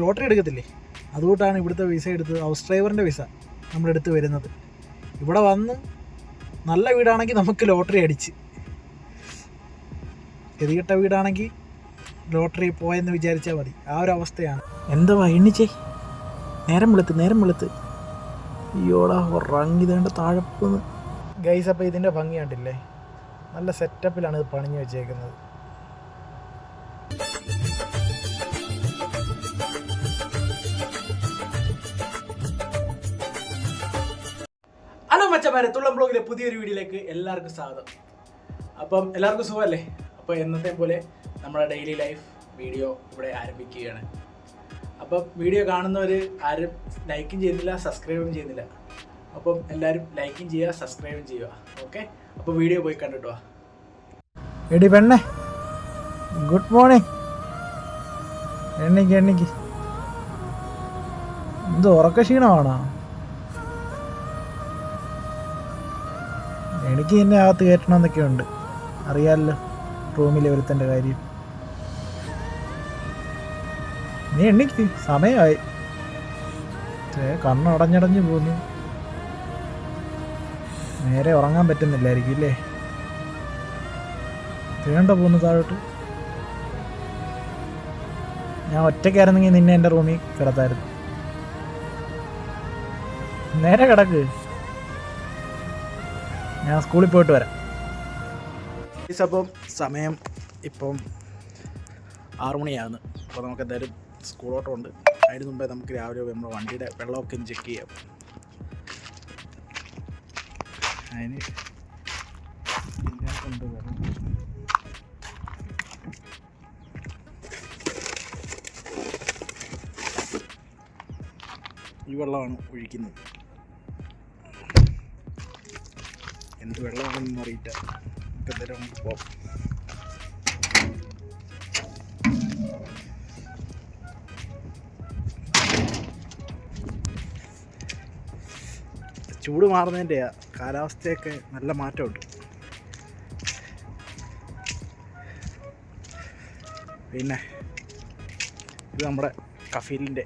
Lottery എടുക്കത്തില്ലേ? അതുകൊണ്ടാണ് ഇവിടുത്തെ visa എടുത്ത് ഹൗസ് ഡ്രൈവറിന്റെ വിസ നമ്മളെടുത്ത് വരുന്നത്. ഇവിടെ വന്ന് നല്ല വീടാണെങ്കിൽ നമുക്ക് ലോട്ടറി അടിച്ച്. എതികെട്ട വീടാണെങ്കിൽ ലോട്ടറി പോയെന്ന് വിചാരിച്ചാൽ മതി. ആ ഒരു അവസ്ഥയാണ്. എന്താ എണ്ണിച്ചേ? നേരം വെളുത്ത് നേരം വെളുത്ത്. അയ്യോടാ ഉറങ്ങിതേണ്ട താഴെ പോന്ന്. ഗൈസ് അപ്പോൾ ഇതിന്റെ ഭംഗി കണ്ടില്ലേ? നല്ല സെറ്റപ്പിലാണ് ഇത് പണിഞ്ഞു വെച്ചേക്കുന്നത്. മച്ചമാരെ ബ്ലോഗിലെ പുതിയൊരു വീഡിയോയിലേക്ക് എല്ലാവർക്കും സ്വാഗതം. അപ്പം എല്ലാവർക്കും സുഖമല്ലേ? അപ്പോൾ എന്നത്തെ പോലെ നമ്മുടെ ഡെയിലി ലൈഫ് വീഡിയോ ഇവിടെ ആരംഭിക്കുകയാണ്. അപ്പം വീഡിയോ കാണുന്നവർ ആരും ലൈക്കും ചെയ്യുന്നില്ല സബ്സ്ക്രൈബും ചെയ്യുന്നില്ല. അപ്പം എല്ലാവരും ലൈക്കും ചെയ്യുക സബ്സ്ക്രൈബും ചെയ്യുക. ഓക്കെ അപ്പോൾ വീഡിയോ പോയി കണ്ടിട്ടോ? എടി പെണ്ണേ ഗുഡ് മോർണിംഗ് എണ്ണിക്ക് എണ്ണിക്ക്. എന്ത് ഉറക്ക ക്ഷീണമാണോ എനിക്ക് എന്നെ അകത്ത് കയറ്റണമെന്നൊക്കെ ഉണ്ട് അറിയാമല്ലോ റൂമിലെ ഒരുത്തന്റെ കാര്യം. നീ എണ്ണിക്ക് സമയമായി. കണ്ണടഞ്ഞടഞ്ഞു പോന്നു. നേരെ ഉറങ്ങാൻ പറ്റുന്നില്ലായിരിക്കും ഇല്ലേ? വേണ്ട പോന്നു താഴോട്ട്. ഞാൻ ഒറ്റയ്ക്കായിരുന്നെങ്കിൽ നിന്നെ എന്റെ റൂമിൽ കിടത്തായിരുന്നു. നേരെ കിടക്ക്. ഞാൻ സ്കൂളിൽ പോയിട്ട് വരാം. അപ്പം സമയം ഇപ്പം മണിയാണ് അപ്പോൾ നമുക്ക് എന്തായാലും സ്കൂളോട്ടം ഉണ്ട് അതിന് മുമ്പേ നമുക്ക് രാവിലെ നമ്മുടെ വണ്ടിയുടെ വെള്ളമൊക്കെ ചെക്ക് ചെയ്യാം. അതിന് ഈ വെള്ളമാണ് ഒഴിക്കുന്നത്. വെള്ളമാണെന്ന് അറിയില്ല. നമുക്ക് എന്തായാലും പോകാം ചൂട് മാറുന്നതിന്റെയാ കാലാവസ്ഥയൊക്കെ നല്ല മാറ്റമുണ്ട്. പിന്നെ ഇത് നമ്മുടെ കഫീലിന്റെ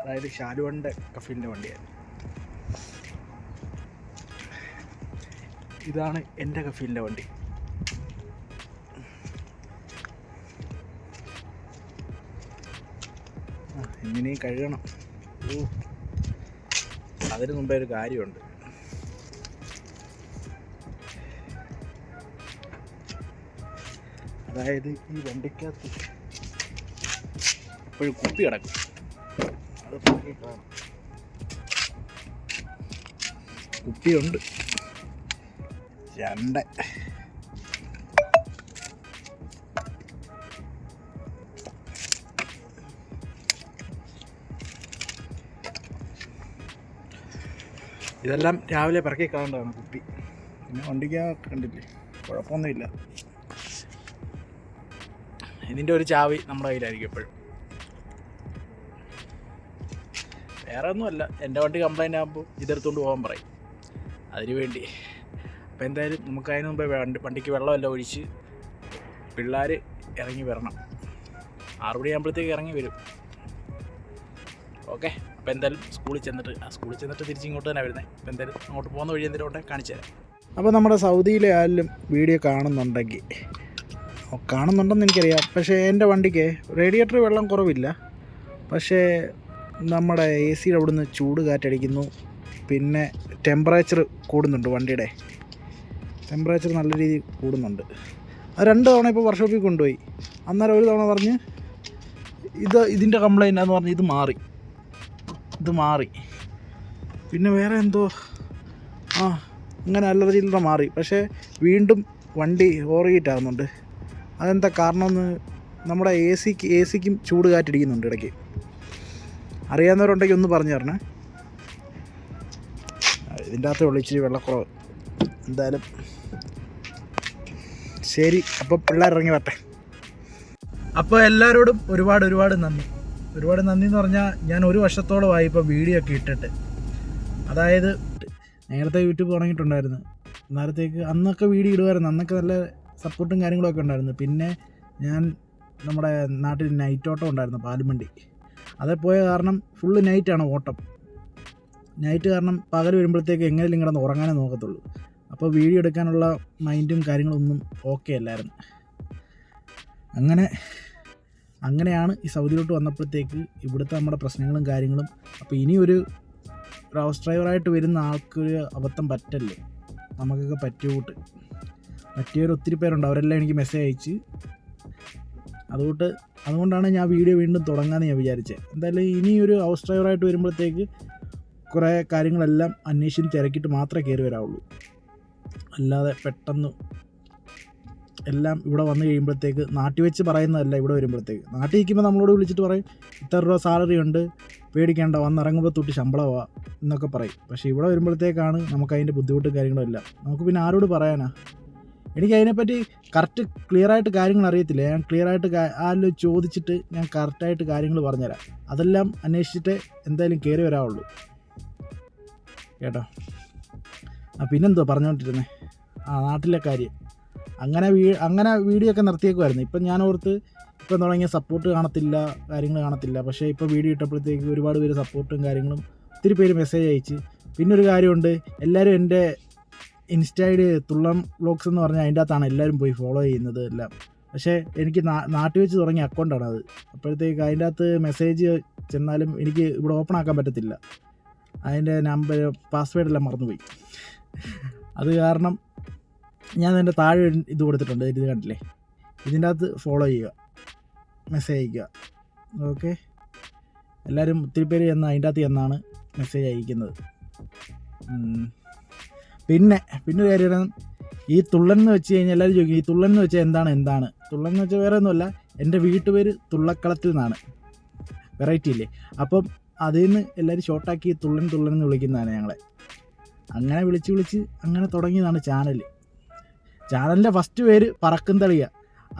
അതായത് ഷാലുവന്റെ കഫീലിന്റെ വണ്ടിയാണ് ഇതാണ് എന്റെ കഫീലിന്റെ വണ്ടി. എങ്ങനെയും കഴുകണം. ഓ അതിന് മുമ്പേ ഒരു കാര്യമുണ്ട്. അതായത് ഈ വണ്ടിക്കകത്ത് എപ്പോഴും കുപ്പി കിടക്കും. അത് കുപ്പിയുണ്ട്. രണ്ട്. ഇതെല്ലാം രാവിലെ പിറക്കി കാണേണ്ടതാണ് കുപ്പി. പിന്നെ വണ്ടിക്ക് കണ്ടില്ലേ? കുഴപ്പമൊന്നുമില്ല. ഇതിന്റെ ഒരു ചാവി നമ്മുടെ കയ്യിലായിരിക്കും എപ്പോഴും. വേറെ ഒന്നുമല്ല എന്റെ വണ്ടി കംപ്ലൈന്റ് ആകുമ്പോൾ ഇതെടുത്തുകൊണ്ട് പോകാൻ പറയും. അതിനു വേണ്ടി അപ്പോൾ എന്തായാലും നമുക്ക് അതിന് മുമ്പേ വണ്ടി വണ്ടിക്ക് വെള്ളമെല്ലാം ഒഴിച്ച് പിള്ളേർ ഇറങ്ങി വരണം. ആറ് മണിയാകുമ്പോഴത്തേക്ക് ഇറങ്ങി വരും. ഓക്കെ അപ്പോൾ എന്തായാലും സ്കൂളിൽ ചെന്നിട്ട് ആ സ്കൂളിൽ ചെന്നിട്ട് തിരിച്ച് ഇങ്ങോട്ട് തന്നെ വരുന്നത് അപ്പോൾ എന്തായാലും അങ്ങോട്ട് പോകുന്ന വഴി എന്തെങ്കിലും ഉണ്ടെങ്കിൽ കാണിച്ചു തരാം. അപ്പോൾ നമ്മുടെ സൗദിയിലെ ആരെങ്കിലും വീഡിയോ കാണുന്നുണ്ടെങ്കിൽ കാണുന്നുണ്ടെന്ന് എനിക്കറിയാം. പക്ഷേ എന്റെ വണ്ടിക്ക് റേഡിയേറ്റർ വെള്ളം കുറവില്ല. പക്ഷേ നമ്മുടെ എ സിയുടെ അവിടുന്ന് ചൂട് കാറ്റടിക്കുന്നു. പിന്നെ ടെമ്പറേച്ചർ കൂടുന്നുണ്ട് വണ്ടിയുടെ. ടെമ്പറേച്ചർ നല്ല രീതിയിൽ കൂടുന്നുണ്ട്. അത് രണ്ട് തവണ ഇപ്പോൾ വർക്ക്ഷോപ്പിൽ കൊണ്ടുപോയി. അന്നേരം ഒരു തവണ പറഞ്ഞ് ഇത് ഇതിന്റെ കംപ്ലൈന്റ് എന്ന് പറഞ്ഞ് ഇത് മാറി. ഇത് മാറി. പിന്നെ വേറെ എന്തോ? ആ അങ്ങനെ അല്ലറ ചില്ലറ മാറി. പക്ഷേ വീണ്ടും വണ്ടി ഓവർഹീറ്റ് ആകുന്നുണ്ട് അതെന്താ കാരണമെന്ന് നമ്മുടെ എ സിക്ക് എ സിക്കും ചൂട് കാറ്റടിക്കുന്നുണ്ട് ഇടയ്ക്ക്. അറിയാവുന്നവരുണ്ടെങ്കിൽ ഒന്ന് പറഞ്ഞു തരണേ. ഇതിന്റെ അകത്ത് ഒളിച്ചിരി വെള്ളക്കുറവ്. എന്തായാലും ശരി അപ്പോൾ പിള്ളേർ ഇറങ്ങി വരട്ടെ. അപ്പോൾ എല്ലാവരോടും ഒരുപാട് ഒരുപാട് നന്ദി. ഒരുപാട് നന്ദി എന്ന് പറഞ്ഞാൽ ഞാൻ ഒരു വർഷത്തോളമായി ഇപ്പോൾ വീഡിയോ ഒക്കെ ഇട്ടിട്ട്. അതായത് നേരത്തെ യൂട്യൂബ് തുടങ്ങിയിട്ടുണ്ടായിരുന്നു. നേരത്തേക്ക് അന്നൊക്കെ വീഡിയോ ഇടുമായിരുന്നു. അന്നൊക്കെ നല്ല സപ്പോർട്ടും കാര്യങ്ങളൊക്കെ ഉണ്ടായിരുന്നു. പിന്നെ ഞാൻ നമ്മുടെ നാട്ടിൽ നൈറ്റ് ഓട്ടം ഉണ്ടായിരുന്നു പാലുമണ്ടി. അതേ പോയ കാരണം ഫുള്ള് നൈറ്റാണ് ഓട്ടം. നൈറ്റ് കാരണം പകൽ വരുമ്പോഴത്തേക്ക് എങ്ങനെയും കിടന്ന് ഉറങ്ങാനേ നോക്കത്തുള്ളൂ. അപ്പോൾ വീഡിയോ എടുക്കാനുള്ള മൈൻഡും കാര്യങ്ങളൊന്നും ഓക്കെ അല്ലായിരുന്നു. അങ്ങനെ അങ്ങനെയാണ് ഈ സൗദിയിലോട്ട് വന്നപ്പോഴത്തേക്ക് ഇവിടുത്തെ നമ്മുടെ പ്രശ്നങ്ങളും കാര്യങ്ങളും. അപ്പോൾ ഇനി ഒരു ഒരു ഹൗസ് ഡ്രൈവറായിട്ട് വരുന്ന ആൾക്കൊരു അബദ്ധം പറ്റല്ലേ? നമുക്കൊക്കെ പറ്റിയോട്ട് പറ്റിയവർ ഒത്തിരി പേരുണ്ട്. അവരെല്ലാം എനിക്ക് മെസ്സേജ് അയച്ച്. അതുകൊണ്ട് അതുകൊണ്ടാണ് ഞാൻ വീഡിയോ വീണ്ടും തുടങ്ങാമെന്ന് ഞാൻ വിചാരിച്ചത്. എന്തായാലും ഇനിയൊരു ഹൗസ് ഡ്രൈവറായിട്ട് വരുമ്പോഴത്തേക്ക് കുറേ കാര്യങ്ങളെല്ലാം അന്വേഷിച്ച് തിരക്കിയിട്ട് മാത്രമേ കയറി വരാവുള്ളൂ. അല്ലാതെ പെട്ടെന്ന് എല്ലാം ഇവിടെ വന്നു കഴിയുമ്പോഴത്തേക്ക് നാട്ടിൽ വെച്ച് പറയുന്നതല്ല ഇവിടെ വരുമ്പോഴത്തേക്ക്. നാട്ടിൽ നിൽക്കുമ്പോൾ നമ്മളോട് വിളിച്ചിട്ട് പറയും ഇത്ര രൂപ സാലറി ഉണ്ട് പേടിക്കേണ്ട വന്നിറങ്ങുമ്പോൾ തൊട്ട് ശമ്പളമാ എന്നൊക്കെ പറയും. പക്ഷേ ഇവിടെ വരുമ്പോഴത്തേക്കാണ് നമുക്ക് അതിന്റെ ബുദ്ധിമുട്ടും കാര്യങ്ങളും എല്ലാം. നമുക്ക് പിന്നെ ആരോട് പറയാനാ? എനിക്ക് അതിനെപ്പറ്റി കറക്റ്റ് ക്ലിയർ ആയിട്ട് കാര്യങ്ങൾ അറിയത്തില്ല. ഞാൻ ക്ലിയർ ആയിട്ട് ആരും ചോദിച്ചിട്ട് ഞാൻ കറക്റ്റായിട്ട് കാര്യങ്ങൾ പറഞ്ഞുതരാം. അതെല്ലാം അന്വേഷിച്ചിട്ട് എന്തായാലും കയറി വരാവുള്ളൂ. കേട്ടോ? ആ പിന്നെന്തോ പറഞ്ഞുകൊണ്ടിരുന്നേ? ആ നാട്ടിലെ കാര്യം. അങ്ങനെ വീ അങ്ങനെ വീഡിയോ ഒക്കെ നിർത്തിയേക്കുമായിരുന്നു ഇപ്പം ഞാൻ ഓർത്ത് ഇപ്പം തുടങ്ങിയ സപ്പോർട്ട് കാണത്തില്ല കാര്യങ്ങൾ കാണത്തില്ല. പക്ഷേ ഇപ്പോൾ വീഡിയോ ഇട്ടപ്പോഴത്തേക്ക് ഒരുപാട് പേര് സപ്പോർട്ടും കാര്യങ്ങളും ഒത്തിരി പേര് മെസ്സേജ് അയച്ച്. പിന്നെ ഒരു കാര്യമുണ്ട് എല്ലാവരും എന്റെ ഇൻസ്റ്റായിഡ് തുള്ളം വ്ളോഗ്സ് എന്ന് പറഞ്ഞാൽ അതിന്റെ അകത്താണ് എല്ലാവരും പോയി ഫോളോ ചെയ്യുന്നത് എല്ലാം. പക്ഷേ എനിക്ക് നാട്ടിൽ വെച്ച് തുടങ്ങിയ അക്കൗണ്ടാണ് അത്. അപ്പോഴത്തേക്ക് അതിന്റെ അകത്ത് മെസ്സേജ് ചെന്നാലും എനിക്ക് ഇവിടെ ഓപ്പൺ ആക്കാൻ പറ്റത്തില്ല. അതിന്റെ നമ്പർ പാസ്വേഡെല്ലാം മറന്നുപോയി. അത് കാരണം ഞാൻ എന്റെ താഴെ ഇത് കൊടുത്തിട്ടുണ്ട് ഇത് കണ്ടില്ലേ? ഇതിന്റെ അകത്ത് ഫോളോ ചെയ്യുക മെസ്സേജ് അയക്കുക ഓക്കെ എല്ലാവരും ഒത്തിരി പേര് ചെന്ന് അതിന്റെ അകത്ത് എന്നാണ് മെസ്സേജ് അയക്കുന്നത് പിന്നെ പിന്നെ ഒരു കാര്യം ഈ തുള്ളൻ എന്ന് വെച്ച് കഴിഞ്ഞാൽ എല്ലാവരും ചോദിക്കും ഈ തുള്ളൻ എന്ന് വെച്ചാൽ എന്താണ് എന്താണ്? തുള്ളൻ എന്ന് വെച്ചാൽ വേറെ ഒന്നുമല്ല എന്റെ വീട്ടുപേര് തുള്ളക്കളത്തിൽ നിന്നാണ്. വെറൈറ്റി ഇല്ലേ? അപ്പം അതിൽ നിന്ന് എല്ലാവരും ഷോർട്ടാക്കി തുള്ളൻ തുള്ളൻ എന്ന് വിളിക്കുന്നതാണ് ഞങ്ങളെ. അങ്ങനെ വിളിച്ച് വിളിച്ച് അങ്ങനെ തുടങ്ങിയതാണ് ചാനൽ ചാനലിന്റെ ഫസ്റ്റ് പേര് പറക്കും തളിയ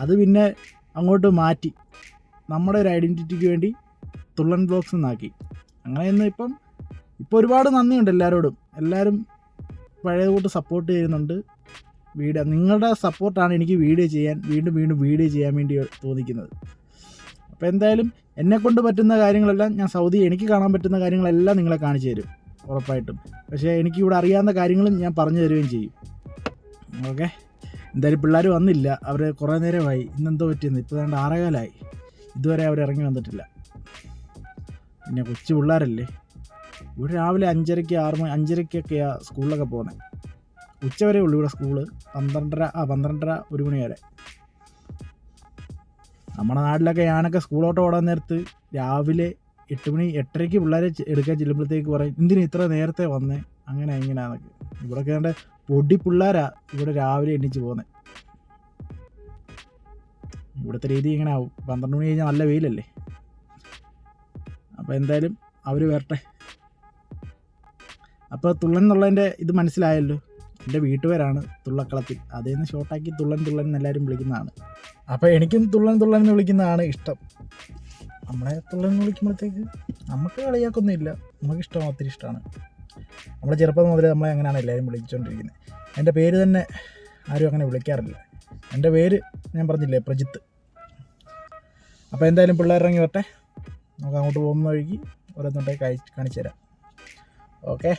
അത് പിന്നെ അങ്ങോട്ട് മാറ്റി. നമ്മുടെ ഒരു ഐഡന്റിറ്റിക്ക് വേണ്ടി തുള്ളൻ ബ്ലോഗ്സ് എന്നാക്കി. അങ്ങനെ ഇന്ന് ഇപ്പം ഇപ്പോൾ ഒരുപാട് നന്ദിയുണ്ട് എല്ലാവരോടും എല്ലാവരും പഴയ കൂട്ട് സപ്പോർട്ട് ചെയ്യുന്നുണ്ട്. വീഡിയോ നിങ്ങളുടെ സപ്പോർട്ടാണ് എനിക്ക് വീഡിയോ ചെയ്യാൻ വീണ്ടും വീണ്ടും വീഡിയോ ചെയ്യാൻ വേണ്ടി തോന്നിക്കുന്നത്. അപ്പോൾ എന്തായാലും എന്നെക്കൊണ്ട് പറ്റുന്ന കാര്യങ്ങളെല്ലാം ഞാൻ സൗദി എനിക്ക് കാണാൻ പറ്റുന്ന കാര്യങ്ങളെല്ലാം നിങ്ങളെ കാണിച്ചു തരും ഉറപ്പായിട്ടും. പക്ഷേ എനിക്കിവിടെ അറിയാവുന്ന കാര്യങ്ങളും ഞാൻ പറഞ്ഞു തരുകയും ചെയ്യും. ഓക്കെ? എന്തായാലും പിള്ളേർ വന്നില്ല. അവർ കുറേ നേരമായി. ഇന്നെന്തോ പറ്റിയെന്ന്. ഇപ്പോൾ ഏതാണ്ട് ആറേകാലായി. ഇതുവരെ അവർ ഇറങ്ങി വന്നിട്ടില്ല. പിന്നെ കൊച്ചു പിള്ളേരല്ലേ? ഇവിടെ രാവിലെ അഞ്ചരയ്ക്ക് ആറ് മണി അഞ്ചരയ്ക്കൊക്കെയാണ് സ്കൂളിലൊക്കെ പോകുന്നത് ഉച്ച വരെ ഉള്ളൂ ഇവിടെ സ്കൂൾ. പന്ത്രണ്ടര ആ പന്ത്രണ്ടര ഒരു മണി വരെ. നമ്മുടെ നാട്ടിലൊക്കെ ഞാനൊക്കെ സ്കൂളോട്ട് ഓടാൻ നേരത്ത് രാവിലെ എട്ട് മണി എട്ടരയ്ക്ക് പിള്ളേരെ എടുക്കാൻ ചെല്ലുമ്പോഴത്തേക്ക് പറയും എന്തിനു ഇത്ര നേരത്തെ വന്നേ? അങ്ങനെ ഇങ്ങനെയാന്നൊക്കെ. ഇവിടെയൊക്കെ ഏതാണ്ട് പൊടി പിള്ളേരാ ഇവിടെ രാവിലെ എണ്ണിച്ച് പോകുന്നത് ഇവിടുത്തെ രീതി ഇങ്ങനെ ആവും. പന്ത്രണ്ട് മണി കഴിഞ്ഞാൽ നല്ല വെയിലല്ലേ? അപ്പോൾ എന്തായാലും അവർ വരട്ടെ. അപ്പോൾ തുള്ളൻ എന്നുള്ളതിന്റെ ഇത് മനസ്സിലായല്ലോ. എന്റെ വീട്ടുപേരാണ് തുള്ളക്കളത്തിൽ. അതിൽ നിന്ന് ഷോർട്ടാക്കി തുള്ളൻ തുള്ളൻ എന്ന് എല്ലാവരും വിളിക്കുന്നതാണ്. അപ്പോൾ എനിക്കും തുള്ളൻ തുള്ളൻ എന്ന് വിളിക്കുന്നതാണ് ഇഷ്ടം. നമ്മളെ തുള്ളൻ വിളിക്കുമ്പോഴത്തേക്ക് നമുക്ക് കളിയാക്കൊന്നുമില്ല. നമുക്ക് ഇഷ്ടം ഒത്തിരി ഇഷ്ടമാണ്. നമ്മൾ ചെറുപ്പം മുതലേ നമ്മളെ അങ്ങനെയാണ് എല്ലാവരും വിളിച്ചുകൊണ്ടിരിക്കുന്നത് എന്റെ പേര് തന്നെ ആരും അങ്ങനെ വിളിക്കാറില്ല. എന്റെ പേര് ഞാൻ പറഞ്ഞില്ലേ പ്രജിത്ത്. അപ്പോൾ എന്തായാലും പിള്ളേരിറങ്ങി വരട്ടെ. നമുക്ക് അങ്ങോട്ട് പോകുന്ന വഴിക്ക് ഓരോന്നുണ്ടായി കഴി കാണിച്ചു തരാം. ഓക്കെ?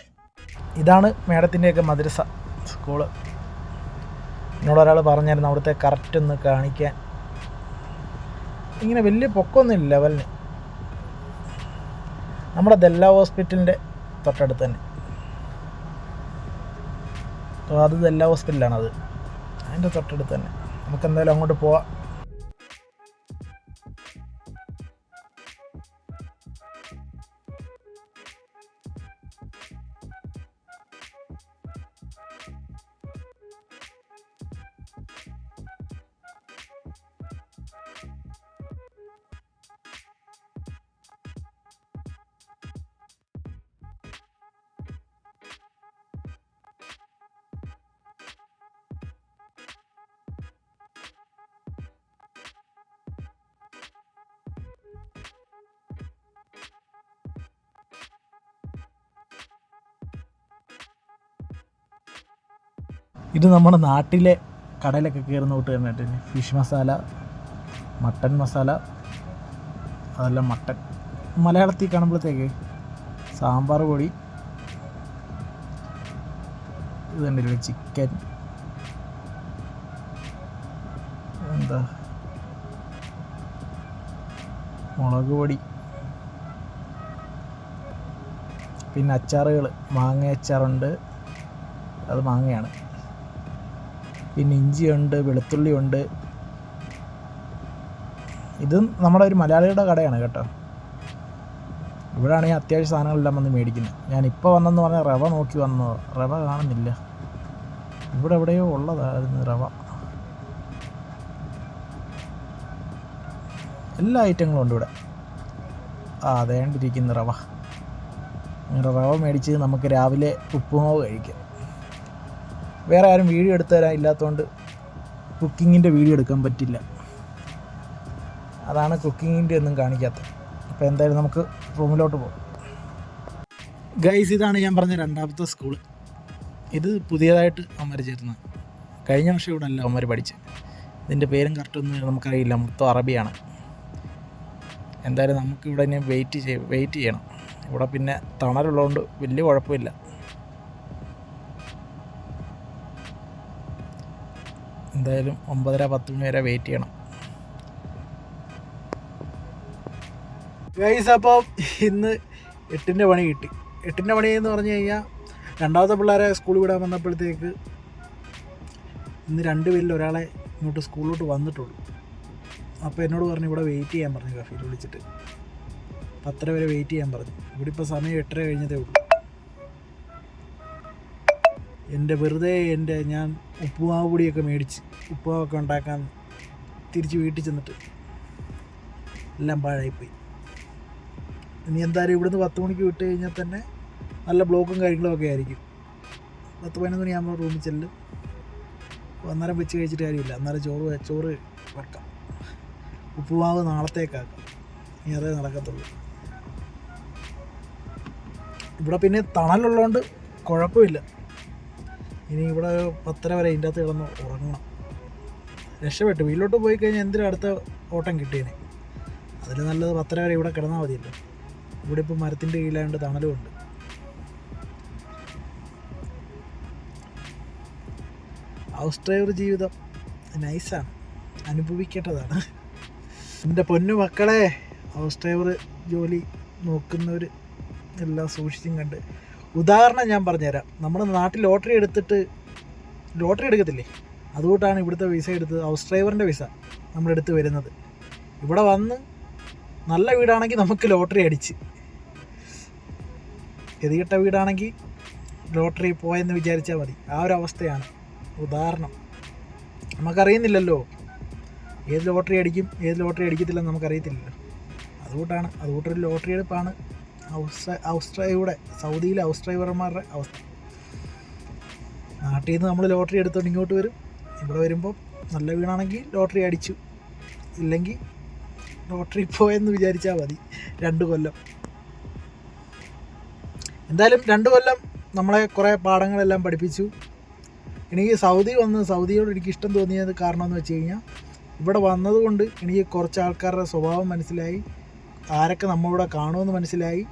ഇതാണ് മേഡത്തിന്റെയൊക്കെ മദ്രസ സ്കൂൾ. എന്നോട് ഒരാൾ പറഞ്ഞായിരുന്നു അവിടുത്തെ കറക്റ്റ് ഒന്ന് കാണിക്കാൻ. ഇങ്ങനെ വലിയ പൊക്കമൊന്നും ഇല്ല ലെവലിന് നമ്മുടെ ദല്ല ഹോസ്പിറ്റലിന്റെ തൊട്ടടുത്ത് തന്നെ. അപ്പോൾ അത് എല്ലാ ഹോസ്പിറ്റലാണത് അതിന്റെ തൊട്ടടുത്ത് തന്നെ. നമുക്ക് എന്തായാലും അങ്ങോട്ട് പോവാം. ഇത് നമ്മുടെ നാട്ടിലെ കടയിലൊക്കെ കയറുന്ന കൂട്ട് തന്നെ ഫിഷ് മസാല മട്ടൻ മസാല അതല്ല മട്ടൻ മലയാളത്തിൽ കാണുമ്പോഴത്തേക്ക് സാമ്പാർ പൊടി ഇത് കണ്ടില്ലേ ചിക്കൻ എന്താ? മുളക് പൊടി. പിന്നെ അച്ചാറുകൾ. മാങ്ങ അച്ചാറുണ്ട് അത് മാങ്ങയാണ്. പിന്നെ ഇഞ്ചിയുണ്ട് വെളുത്തുള്ളിയുണ്ട്. ഇതും നമ്മുടെ ഒരു മലയാളിയുടെ കടയാണ് കേട്ടോ. ഇവിടെയാണ് ഈ അത്യാവശ്യ സാധനങ്ങളെല്ലാം വന്ന് മേടിക്കുന്നത്. ഞാൻ ഇപ്പോൾ വന്നെന്ന് പറഞ്ഞാൽ റവ നോക്കി വന്നത് റവ കാണുന്നില്ല. ഇവിടെ എവിടെയോ ഉള്ളതായിരുന്നു റവ. എല്ലാ ഐറ്റങ്ങളും ഉണ്ട് ഇവിടെ. ആ അതേണ്ടിരിക്കുന്ന റവ. റവ മേടിച്ച് നമുക്ക് രാവിലെ ഉപ്പുമാവ് കഴിക്കാം. വേറെ ആരും വീഡിയോ എടുത്തു തരാൻ ഇല്ലാത്തതുകൊണ്ട് കുക്കിങ്ങിന്റെ വീഡിയോ എടുക്കാൻ പറ്റില്ല. അതാണ് കുക്കിങ്ങിന്റെ ഒന്നും കാണിക്കാത്തത്. അപ്പോൾ എന്തായാലും നമുക്ക് റൂമിലോട്ട് പോകാം. ഗൈസ് ഇതാണ് ഞാൻ പറഞ്ഞ രണ്ടാമത്തെ സ്കൂൾ ഇത് പുതിയതായിട്ട് അവന്മാർ ചേരുന്നത് കഴിഞ്ഞ വർഷം ഇവിടെ അല്ല അവന്മാർ പഠിച്ചത് ഇതിന്റെ പേരും കറക്റ്റൊന്നും നമുക്കറിയില്ല. മൊത്തം അറബിയാണ്. എന്തായാലും നമുക്കിവിടെ ഇനി വെയിറ്റ് ചെയ്യ വെയിറ്റ് ചെയ്യണം. ഇവിടെ പിന്നെ തണലുള്ളതുകൊണ്ട് വലിയ കുഴപ്പമില്ല. എന്തായാലും ഒമ്പതര പത്ത് മണി വരെ വെയിറ്റ് ചെയ്യണം. ഗൈസ് അപ്പം ഇന്ന് എട്ടിന്റെ പണി കിട്ടി. എട്ടിന്റെ പണി എന്ന് പറഞ്ഞു കഴിഞ്ഞാൽ രണ്ടാമത്തെ പിള്ളേരെ സ്കൂളിൽ വിടാൻ വന്നപ്പോഴത്തേക്ക് ഇന്ന് രണ്ട് പേരിൽ ഒരാളെ ഇങ്ങോട്ട് സ്കൂളിലോട്ട് വന്നിട്ടുള്ളൂ. അപ്പോൾ എന്നോട് പറഞ്ഞു ഇവിടെ വെയിറ്റ് ചെയ്യാൻ പറഞ്ഞു കഫീൽ വിളിച്ചിട്ട്. പത്തര വരെ വെയിറ്റ് ചെയ്യാൻ പറഞ്ഞു. ഇവിടെ ഇപ്പോൾ സമയം എട്ടര കഴിഞ്ഞതേ ഉള്ളൂ. എന്റെ വെറുതെ എന്റെ ഞാൻ ഉപ്പുമാവ് പൊടിയൊക്കെ മേടിച്ച് ഉപ്പുമാവൊക്കെ ഉണ്ടാക്കാൻ തിരിച്ച് വീട്ടിൽ ചെന്നിട്ട് എല്ലാം പാഴായിപ്പോയി. ഇനി എന്തായാലും ഇവിടുന്ന് പത്ത് മണിക്ക് വിട്ട് കഴിഞ്ഞാൽ തന്നെ നല്ല ബ്ലോക്കും കാര്യങ്ങളൊക്കെ ആയിരിക്കും. പത്ത് പതിനൊന്ന് മണിയാകുമ്പോൾ റൂമിൽ ചെല്ലും. അന്നേരം വെച്ച് കഴിച്ചിട്ട് കാര്യമില്ല. അന്നേരം ചോറ് ചോറ് വെക്കാം. ഉപ്പുമാവ് നാളത്തേക്കാക്കാം. ഇനി അതേ നടക്കത്തുള്ളൂ. ഇവിടെ പിന്നെ തണലുള്ളതുകൊണ്ട് കുഴപ്പമില്ല. ഇനി ഇവിടെ പത്തര വരെ ഇതിന്റെ അകത്ത് കിടന്ന് ഉറങ്ങണം. രക്ഷപ്പെട്ടു. വീട്ടിലോട്ട് പോയി കഴിഞ്ഞാൽ എന്തിനും അടുത്ത ഓട്ടം കിട്ടിയേനെ അതിൽ നല്ലത് പത്തര വരെ ഇവിടെ കിടന്നാൽ മതിയല്ലോ. ഇവിടെ ഇപ്പോൾ മരത്തിന്റെ കീഴിലായതുകൊണ്ട് തണലുമുണ്ട് ഹൗസ് ഡ്രൈവർ ജീവിതം നൈസാണ്. അനുഭവിക്കേണ്ടതാണ്. എന്റെ പൊന്നു മക്കളെ ഹൗസ് ഡ്രൈവർ ജോലി നോക്കുന്നവർ എല്ലാം സൂക്ഷിച്ചും കണ്ട് ഉദാഹരണം ഞാൻ പറഞ്ഞുതരാം. നമ്മുടെ നാട്ടിൽ ലോട്ടറി എടുത്തിട്ട് ലോട്ടറി എടുക്കത്തില്ലേ? അതുകൊണ്ടാണ് ഇവിടുത്തെ വിസ എടുത്തത്. ഹൗസ് ഡ്രൈവറിന്റെ വിസ നമ്മളെടുത്ത് വരുന്നത്. ഇവിടെ വന്ന് നല്ല വീടാണെങ്കിൽ നമുക്ക് ലോട്ടറി അടിച്ച്. ഗതികെട്ട വീടാണെങ്കിൽ ലോട്ടറി പോയെന്ന് വിചാരിച്ചാൽ മതി. ആ ഒരു അവസ്ഥയാണ്. ഉദാഹരണം. നമുക്കറിയുന്നില്ലല്ലോ. ഏത് ലോട്ടറി അടിക്കും ഏത് ലോട്ടറി അടിക്കത്തില്ലെന്ന് നമുക്കറിയത്തില്ലല്ലോ. അതുകൊണ്ടാണ് അതുകൊണ്ടൊരു ലോട്ടറി എടുപ്പാണ് ഹൗസ് ഔസ്ട്രയുടെ സൗദിയിലെ ഔസ്ട്രൈവർമാരുടെ അവസ്ഥ. നാട്ടിൽ നിന്ന് നമ്മൾ ലോട്ടറി എടുത്തുകൊണ്ട് ഇങ്ങോട്ട് വരും. ഇവിടെ വരുമ്പോൾ നല്ല വീണാണെങ്കിൽ ലോട്ടറി അടിച്ചു. ഇല്ലെങ്കിൽ ലോട്ടറി പോയെന്ന് വിചാരിച്ചാൽ മതി. രണ്ട് കൊല്ലം. എന്തായാലും രണ്ട് കൊല്ലം നമ്മളെ കുറേ പാഠങ്ങളെല്ലാം പഠിപ്പിച്ചു. എനിക്ക് സൗദി വന്ന് സൗദിയോട് എനിക്ക് ഇഷ്ടം തോന്നിയത് കാരണം എന്ന് വെച്ച് കഴിഞ്ഞാൽ ഇവിടെ വന്നതുകൊണ്ട് എനിക്ക് കുറച്ച് ആൾക്കാരുടെ സ്വഭാവം മനസ്സിലായി. ആരൊക്കെ നമ്മളിവിടെ കാണുമെന്ന് മനസ്സിലായി.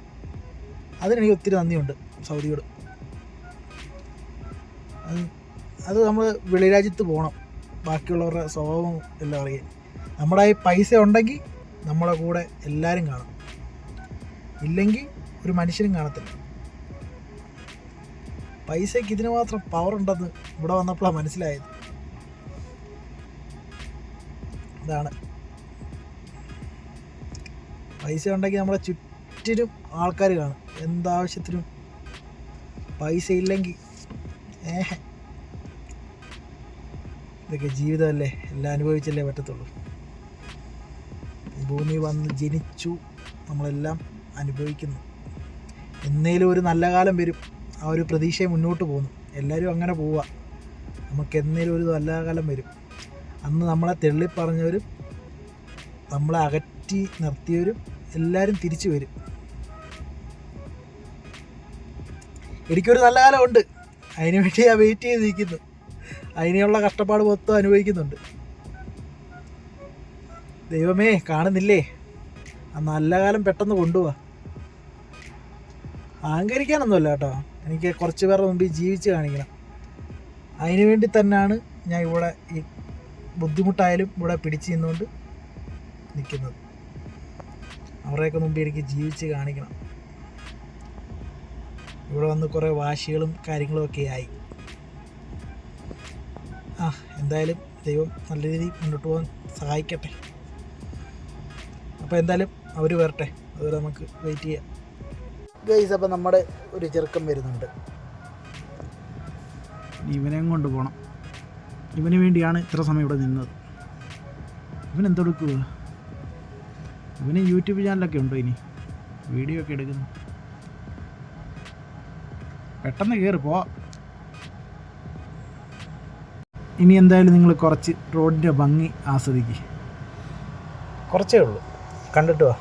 അതിനെനിക്ക് ഒത്തിരി നന്ദിയുണ്ട് സൗദിയോട്. അത് നമ്മൾ വെളിരാജ്യത്ത് പോകണം ബാക്കിയുള്ളവരുടെ സ്വഭാവം എല്ലാം അറിയാൻ. നമ്മുടെ ഈ പൈസ ഉണ്ടെങ്കിൽ നമ്മളെ കൂടെ എല്ലാവരും കാണും. ഇല്ലെങ്കിൽ ഒരു മനുഷ്യനും കാണത്തില്ല. പൈസയ്ക്ക് ഇതിന് മാത്രം പവർ ഉണ്ടെന്ന് ഇവിടെ വന്നപ്പോഴാണ് മനസ്സിലായത്. ഇതാണ്. പൈസ ഉണ്ടെങ്കിൽ നമ്മളെ ചുറ്റിനും ആൾക്കാർ കാണും. എന്താവശ്യത്തിനും പൈസ ഇല്ലെങ്കിൽ ഏഹ്. ഇതൊക്കെ ജീവിതമല്ലേ? എല്ലാം അനുഭവിച്ചല്ലേ പറ്റത്തുള്ളൂ. ഭൂമി വന്ന് ജനിച്ചു നമ്മളെല്ലാം അനുഭവിക്കുന്നു. എന്നേലും ഒരു നല്ല കാലം വരും. ആ ഒരു പ്രതീക്ഷയെ മുന്നോട്ട് പോകുന്നു. എല്ലാവരും അങ്ങനെ പോവുക നമുക്ക് എന്നേലും ഒരു നല്ല കാലം വരും. അന്ന് നമ്മളെ തെള്ളിപ്പറഞ്ഞവരും നമ്മളെ അകറ്റി നിർത്തിയവരും എല്ലാവരും തിരിച്ചു വരും. എനിക്കൊരു നല്ല കാലമുണ്ട്. അതിന് വേണ്ടി ഞാൻ വെയിറ്റ് ചെയ്ത് നിൽക്കുന്നു അതിനുള്ള കഷ്ടപ്പാട് മൊത്തം അനുഭവിക്കുന്നുണ്ട്. ദൈവമേ കാണുന്നില്ലേ? ആ നല്ല കാലം പെട്ടെന്ന് കൊണ്ടുപോവാ. അഹങ്കരിക്കാനൊന്നുമല്ല കേട്ടോ. എനിക്ക് കുറച്ച് പേരുടെ മുമ്പിൽ ജീവിച്ച് കാണിക്കണം. അതിനു വേണ്ടി തന്നെയാണ് ഞാൻ ഇവിടെ ഈ ബുദ്ധിമുട്ടായാലും ഇവിടെ പിടിച്ചു നിന്നുകൊണ്ട് നിൽക്കുന്നത്. അവരുടെയൊക്കെ മുമ്പിൽ എനിക്ക് ജീവിച്ച് കാണിക്കണം. ഇവിടെ വന്ന് കുറേ വാശികളും കാര്യങ്ങളും ഒക്കെ ആയി. ആ എന്തായാലും ദൈവം നല്ല രീതിയിൽ മുന്നോട്ട് പോകാൻ സഹായിക്കട്ടെ. അപ്പോൾ എന്തായാലും അവർ വരട്ടെ. അതുവരെ നമുക്ക് വെയിറ്റ് ചെയ്യാം. ഗൈസ് അപ്പോൾ നമ്മുടെ ഒരു ചെറുക്കം വരുന്നുണ്ട്. ഇവനെ കൊണ്ട് പോകണം ഇവന് വേണ്ടിയാണ് ഇത്ര സമയം ഇവിടെ നിന്നത്. ഇവൻ എന്തെടുക്കുക ഇവന് യൂട്യൂബ് ചാനലൊക്കെ ഉണ്ടോ ഇനി? വീഡിയോ ഒക്കെ എടുക്കുന്നു. പെട്ടെന്ന് കയറി പോ ഇനി എന്തായാലും നിങ്ങൾ കുറച്ച് റോഡിന്റെ ഭംഗി ആസ്വദിക്കുക കുറച്ചേ ഉള്ളൂ. കണ്ടിട്ട് വാ.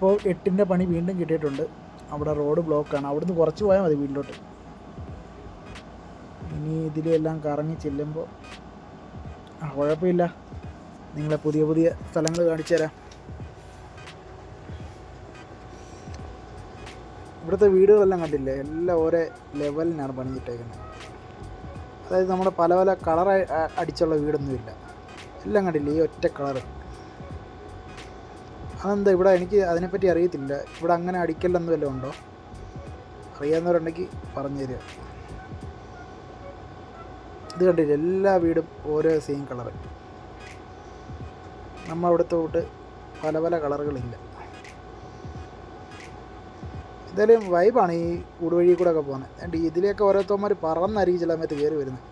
അപ്പോൾ എട്ടിന്റെ പണി വീണ്ടും കിട്ടിയിട്ടുണ്ട്. അവിടെ റോഡ് ബ്ലോക്കാണ്. അവിടുന്ന് കുറച്ച് പോയാൽ മതി വീട്ടിലോട്ട്. ഇനി ഇതിലെല്ലാം കറങ്ങി ചെല്ലുമ്പോൾ ആ കുഴപ്പമില്ല. നിങ്ങളെ പുതിയ പുതിയ സ്ഥലങ്ങൾ കാണിച്ചു തരാം. ഇവിടുത്തെ വീടുകളെല്ലാം കണ്ടില്ലേ? എല്ലാം ഒരേ ലെവലിനാണ് പണിഞ്ഞിട്ടേക്കുന്നത് അതായത് നമ്മുടെ പല പല കളർ അടിച്ചുള്ള വീടൊന്നുമില്ല. എല്ലാം കണ്ടില്ലേ? ഈ ഒറ്റ കളറ്. അതെന്താ ഇവിടെ എനിക്ക് അതിനെപ്പറ്റി അറിയത്തില്ല. ഇവിടെ അങ്ങനെ അടിക്കലെന്ന് വല്ലതും ഉണ്ടോ? അറിയാവുന്നവരുണ്ടെങ്കിൽ പറഞ്ഞു തരിക. ഇത് കണ്ടില്ല? എല്ലാ വീടും ഓരോ സെയിം കളറ് നമ്മളവിടുത്തെ തൊട്ട് പല പല കളറുകളില്ല. എന്തായാലും വൈബാണ് ഈ ഊടുവഴി കൂടെ ഒക്കെ പോകുന്നത് ഇതിലേക്ക് ഓരോരുത്തന്മാർ പറന്നായിരിക്കും ചില സമയത്ത് കയറി വരുന്നത്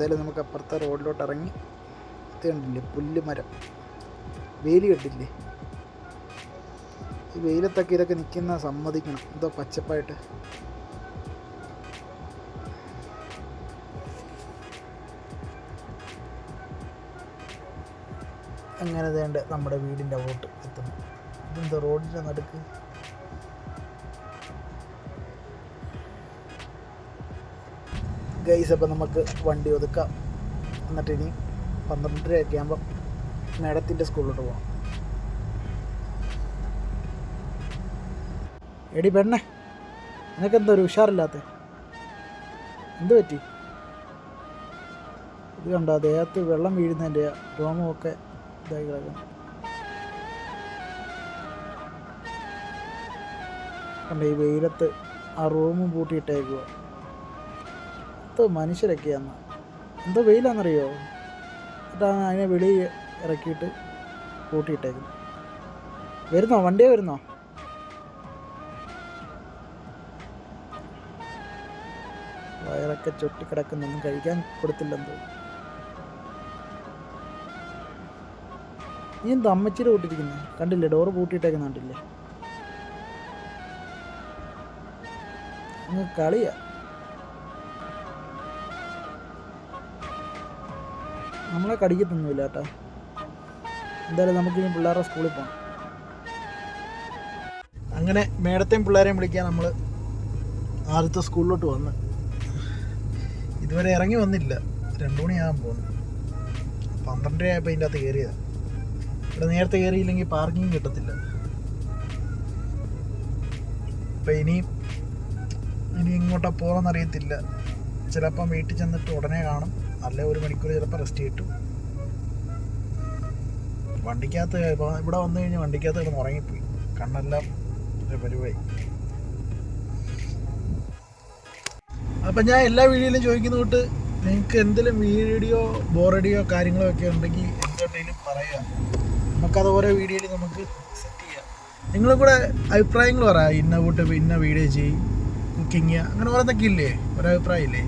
എന്തായാലും നമുക്ക് അപ്പുറത്തെ റോഡിലോട്ട് ഇറങ്ങി ഇത് കണ്ടില്ലേ പുല്ലുമരം. വേലി കണ്ടില്ലേ? ഈ വെയിലത്തൊക്കെ ഇതൊക്കെ നിൽക്കുന്ന സമ്മതിക്കണം. എന്തോ പച്ചപ്പായിട്ട്. അങ്ങനെ വേണ്ട നമ്മുടെ വീടിന്റെ അങ്ങോട്ട് എത്തുന്നു. ഇതെന്തോ റോഡിന്റെ നടുക്ക്? ഗൈസ് അപ്പം നമുക്ക് വണ്ടി ഒതുക്കാം. എന്നിട്ട് ഇനി പന്ത്രണ്ടരയൊക്കെ ആകുമ്പം മേഡത്തിന്റെ സ്കൂളിലോട്ട് പോകാം എടി പെണ്ണേ നിനക്കെന്താ ഒരു ഉഷാറില്ലാത്ത? എന്ത് പറ്റി? ഇത് കണ്ടോ ദേഹത്ത് വെള്ളം വീഴുന്നതിന്റെ രോമമൊക്കെ ഇതായി കിടക്കുന്നു. കണ്ട ഈ വെയിലത്ത് ആ റൂമും പൂട്ടിയിട്ടേക്കുക എന്തോ മനുഷ്യരൊക്കെയാന്ന്. എന്തോ വെയിലാണെന്നറിയോ എന്നിട്ടാണ് അതിനെ വെളി ഇറക്കിയിട്ട് കൂട്ടിയിട്ടേക്കുന്നത്. വരുന്നോ? വണ്ടിയെ വരുന്നോ? വയറൊക്കെ ചുട്ടിക്കിടക്കുന്നൊന്നും കഴിക്കാൻ കൊടുത്തില്ലെന്ന് നീ എന്താ അമ്മച്ചിയുടെ കൂട്ടിരിക്കുന്നത് കണ്ടില്ലേ? ഡോറ് പൂട്ടിയിട്ടേക്കുന്ന കണ്ടില്ലേ? അങ്ങ് നമ്മളെ കടിക്കത്തൊന്നുമില്ല കേട്ടോ. എന്തായാലും നമുക്കിനി പിള്ളേരുടെ സ്കൂളിൽ പോകണം അങ്ങനെ മേഡത്തെയും പിള്ളേരെയും വിളിക്കാൻ നമ്മൾ ആദ്യത്തെ സ്കൂളിലോട്ട് വന്ന്. ഇതുവരെ ഇറങ്ങി വന്നില്ല. രണ്ടു മണിയാകാൻ പോകുന്നു പന്ത്രണ്ടര ആയപ്പോൾ ഇതിന്റെ അകത്ത് കയറിയതാണ് ഇവിടെ നേരത്തെ കയറിയില്ലെങ്കിൽ പാർക്കിംഗ് കിട്ടത്തില്ല. അപ്പം ഇനിയും ഇനി ഇങ്ങോട്ടാ പോകണമെന്നറിയത്തില്ല ചിലപ്പം വീട്ടിൽ ചെന്നിട്ട് ഉടനെ കാണും. അല്ലെ ഒരു മണിക്കൂർ ചിലപ്പോൾ റെസ്റ്റ് കിട്ടും. വണ്ടിക്കകത്ത് ഇപ്പോൾ ഇവിടെ വന്നു കഴിഞ്ഞാൽ വണ്ടിക്കകത്ത് കിടന്ന് ഉറങ്ങിപ്പോയി. കണ്ണെല്ലാം പരിവായി. അപ്പം ഞാൻ എല്ലാ വീഡിയോയിലും ചോദിക്കുന്ന തൊട്ട് നിങ്ങൾക്ക് എന്തെങ്കിലും വീഡിയോ ബോറടിയോ കാര്യങ്ങളോ ഒക്കെ ഉണ്ടെങ്കിൽ എന്തുണ്ടെങ്കിലും പറയുക നമുക്കത് ഓരോ വീഡിയോയിൽ നമുക്ക് സെറ്റ് ചെയ്യാം. നിങ്ങളും കൂടെ അഭിപ്രായങ്ങൾ പറയാം ഇന്ന കൂട്ട് ഇന്ന വീഡിയോ ചെയ്യും. കുക്കിങ് അങ്ങനെ ഓരോന്നൊക്കെ ഇല്ലേ? ഒരഭിപ്രായം ഇല്ലേ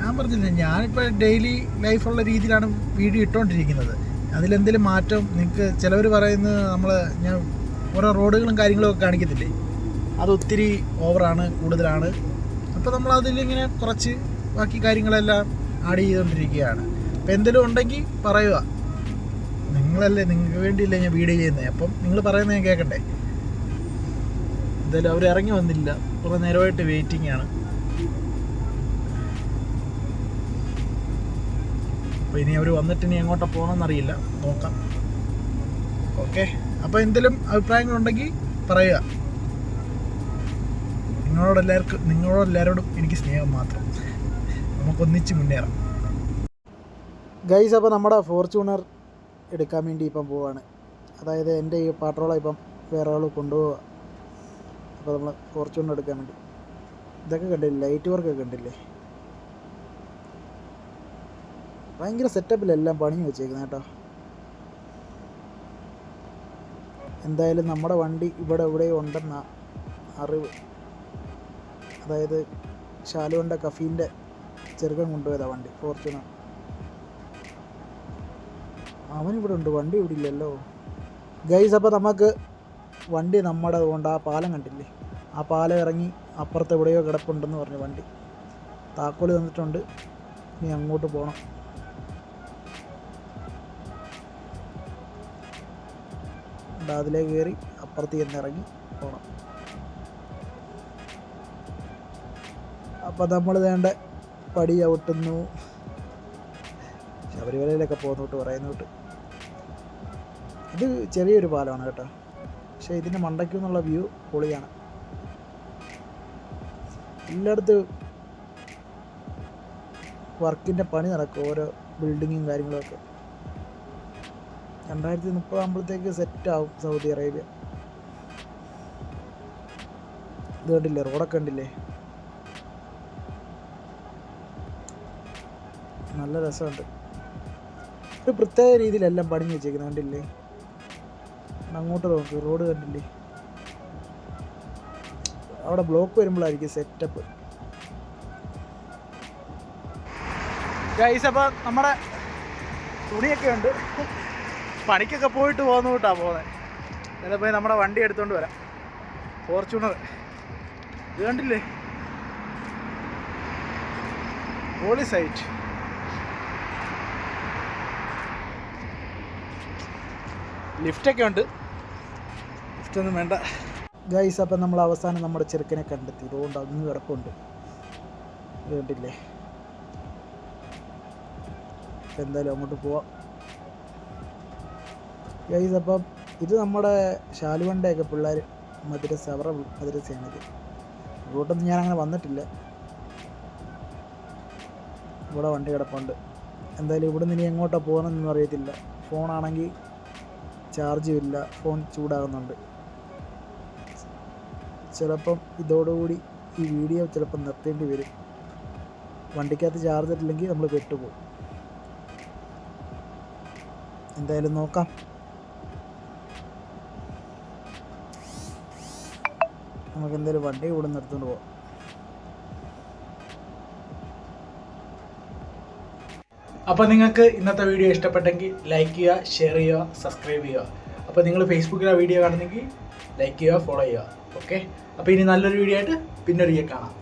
ഞാൻ പറഞ്ഞില്ലേ ഞാനിപ്പോൾ ഡെയിലി ലൈഫുള്ള രീതിയിലാണ് വീഡിയോ ഇട്ടുകൊണ്ടിരിക്കുന്നത് അതിലെന്തെങ്കിലും മാറ്റം നിങ്ങൾക്ക് ചിലവർ പറയുന്നത് നമ്മൾ ഞാൻ ഓരോ റോഡുകളും കാര്യങ്ങളും ഒക്കെ കാണിക്കത്തില്ലേ? അത് ഒത്തിരി ഓവറാണ് കൂടുതലാണ്. അപ്പോൾ നമ്മൾ അതിലിങ്ങനെ കുറച്ച് ബാക്കി കാര്യങ്ങളെല്ലാം ആഡ് ചെയ്തുകൊണ്ടിരിക്കുകയാണ് അപ്പോൾ എന്തെങ്കിലും ഉണ്ടെങ്കിൽ പറയുക. നിങ്ങളല്ലേ നിങ്ങൾക്ക് വേണ്ടിയില്ലേ ഞാൻ വീഡിയോ ചെയ്യുന്നത് അപ്പം നിങ്ങൾ പറയുന്നത് ഞാൻ കേൾക്കണ്ടേ എന്തായാലും അവർ ഇറങ്ങി വന്നില്ല. കുറേ നേരമായിട്ട് വെയിറ്റിംഗ് ആണ്. അപ്പോൾ ഇനി അവർ വന്നിട്ട് ഇനി എങ്ങോട്ടാ പോകണമെന്നറിയില്ല നോക്കാം. ഓക്കെ. അപ്പോൾ എന്തെങ്കിലും അഭിപ്രായങ്ങളുണ്ടെങ്കിൽ പറയുക. നിങ്ങളോടെല്ലാവർക്കും നിങ്ങളോടെല്ലാവരോടും എനിക്ക് സ്നേഹം മാത്രം. നമുക്കൊന്നിച്ച് മുന്നേറാം. ഗൈസ് അപ്പോൾ നമ്മുടെ ഫോർച്യൂണർ എടുക്കാൻ വേണ്ടി ഇപ്പം പോവാണ്. അതായത് എന്റെ ഈ പാട്രോള ഇപ്പം വേറെ ആൾ കൊണ്ടുപോവുക അപ്പോൾ നമ്മൾ ഫോർച്യൂണർ എടുക്കാൻ വേണ്ടി. ഇതൊക്കെ കണ്ടില്ലേ? ലൈറ്റ് വർക്കൊക്കെ കണ്ടില്ലേ? ഭയങ്കര സെറ്റപ്പിലെല്ലാം പണി വെച്ചേക്കുന്നത് കേട്ടോ. എന്തായാലും നമ്മുടെ വണ്ടി ഇവിടെ ഇവിടെ ഉണ്ടെന്ന അറിവ്. അതായത് ശാലുവിന്റെ കഫീന്റെ ചെറുക്കൻ കൊണ്ടുപോയതാ വണ്ടി ഫോർച്യൂണർ അവനിവിടെ ഉണ്ട് വണ്ടി ഇവിടെ ഇല്ലല്ലോ. ഗൈസ് അപ്പോൾ നമുക്ക് വണ്ടി നമ്മുടെ കൊണ്ട് ആ പാലം കണ്ടില്ലേ? ആ പാലം ഇറങ്ങി അപ്പുറത്ത് എവിടെയോ കിടപ്പുണ്ടെന്ന് പറഞ്ഞു വണ്ടി. താക്കോൽ തന്നിട്ടുണ്ട്. ഇനി അങ്ങോട്ട് പോകണം ഉണ്ട് അതിലേ കയറി അപ്പുറത്ത് ചെന്ന് ഇറങ്ങി പോകണം അപ്പം നമ്മൾ വേണ്ട പടി ചവിട്ടുന്നു. ശബരിമലയിലൊക്കെ പോകുന്നോട്ട് പറയുന്നോട്ട്. ഇത് ചെറിയൊരു പാലമാണ് കേട്ടോ. പക്ഷേ ഇതിന്റെ മണ്ടയ്ക്കു നിന്നുള്ള വ്യൂ പൊളിയാണ്. എല്ലായിടത്തും വർക്കിന്റെ പണി നടക്കും ഓരോ ബിൽഡിങ്ങും കാര്യങ്ങളൊക്കെ രണ്ടായിരത്തി മുപ്പതാകുമ്പോഴത്തേക്ക് സെറ്റാവും സൗദി അറേബ്യ. ഇത് കണ്ടില്ലേ? റോഡൊക്കെ കണ്ടില്ലേ? നല്ല രസമുണ്ട്. ഒരു പ്രത്യേക രീതിയിലെല്ലാം പണിഞ്ഞ് വെച്ചേക്കുന്നത് കണ്ടില്ലേ? അങ്ങോട്ട് നോക്കി റോഡ് കണ്ടില്ലേ? അവിടെ ബ്ലോക്ക് വരുമ്പോഴായിരിക്കും സെറ്റപ്പ് ഗൈസ് അപ്പോൾ നമ്മുടെ തുണിയൊക്കെ ഉണ്ട്. പണിക്കൊക്കെ പോയിട്ട് പോകുന്ന കൂട്ടാ പോകുന്നത് എന്നിട്ട് പോയി നമ്മുടെ വണ്ടി എടുത്തുകൊണ്ട് വരാം. ഫോർച്യൂണർ. ഇത് കണ്ടില്ലേ? Holy site. ലിഫ്റ്റൊക്കെ ഉണ്ട്. ലിഫ്റ്റൊന്നും വേണ്ട. ഗൈസ് അപ്പം നമ്മൾ അവസാനം നമ്മുടെ ചെറുക്കനെ കണ്ടെത്തി. അതുകൊണ്ട് അങ്ങ് ഇത് കണ്ടില്ലേ? എന്തായാലും അങ്ങോട്ട് പോവാം. ഗൈസ് അപ്പം ഇത് നമ്മുടെ ശാലുവണ്ടയൊക്കെ പിള്ളേർ മദ്രസ അവരുടെ മദ്രസയാണിത് റൂട്ടൊന്നും ഞാൻ അങ്ങനെ വന്നിട്ടില്ല. ഇവിടെ വണ്ടി കിടപ്പുണ്ട്. എന്തായാലും ഇവിടെ നിന്ന് ഇനി എങ്ങോട്ടാണ് പോകണമെന്നൊന്നും അറിയത്തില്ല. ഫോണാണെങ്കിൽ ചാർജും ഇല്ല. ഫോൺ ചൂടാകുന്നുണ്ട്. ചിലപ്പം ഇതോടുകൂടി ഈ വീഡിയോ ചിലപ്പം നിർത്തേണ്ടി വരും. വണ്ടിക്കകത്ത് ചാർജ് ഇല്ലെങ്കിൽ നമ്മൾ പെട്ടുപോകും. എന്തായാലും നോക്കാം. നമുക്ക് എന്തായാലും വണ്ടി കൂടെ നിർത്തുകൊണ്ട് പോവാം. അപ്പോൾ നിങ്ങൾക്ക് ഇന്നത്തെ വീഡിയോ ഇഷ്ടപ്പെട്ടെങ്കിൽ ലൈക്ക് ചെയ്യുക ഷെയർ ചെയ്യുക സബ്സ്ക്രൈബ് ചെയ്യുക. അപ്പോൾ നിങ്ങൾ ഫേസ്ബുക്കിലെ വീഡിയോ കാണുന്നെങ്കിൽ ലൈക്ക് ചെയ്യുക ഫോളോ ചെയ്യുക. ഓക്കെ അപ്പോൾ ഇനി നല്ലൊരു വീഡിയോ ആയിട്ട് പിന്നെ ഒരിക്കൽ കാണാം.